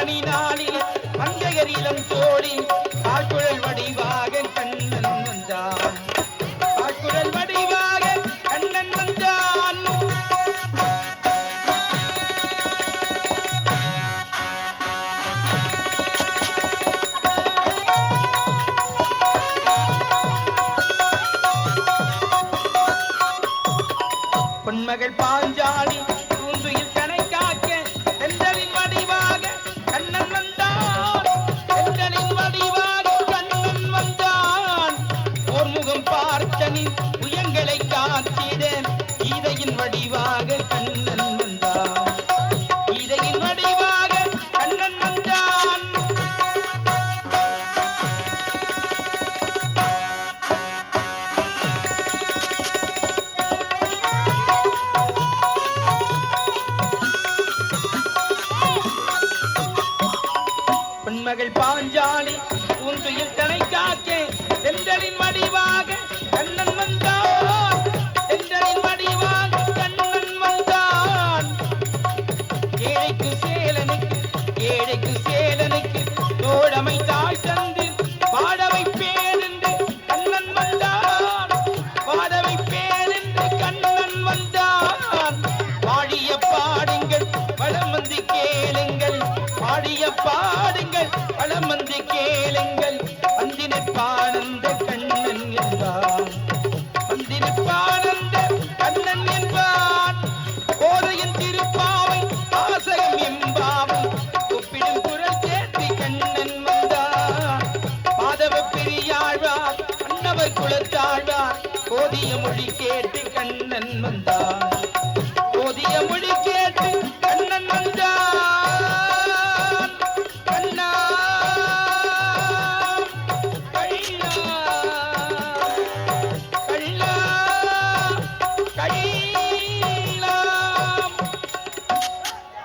பணி நாளில் மஞ்சகரிலம் தோழி ஆக்குழல் வடிவாக கண்ணன் வந்தான். ஆக்குழல் வடிவாக கண்ணன் வந்தான். பொன்மகள் பாஞ்சாலி பொன்மகள் பாஞ்சாலி பூந்துயில் தனை காக்கே. தென்றலின் வடிவாக கண்ணன் வந்தான். தென்றலின் வடிவாக கண்ணன் வந்தான். ஏழைக்கு சேலனுக்கு ஏழைக்கு சேலனுக்கு தோழமை தாய் தந்து பாடவை பேருந்து கண்ணன் வந்தான். பாடவை பேருந்து கண்ணன் வந்தான். பாடிய பாடுங்கள் வளம் வந்து கேளுங்கள். பாடிய பாடு வந்தினை. போதிய மொழி கேட்டு கண்ணன் வந்தார்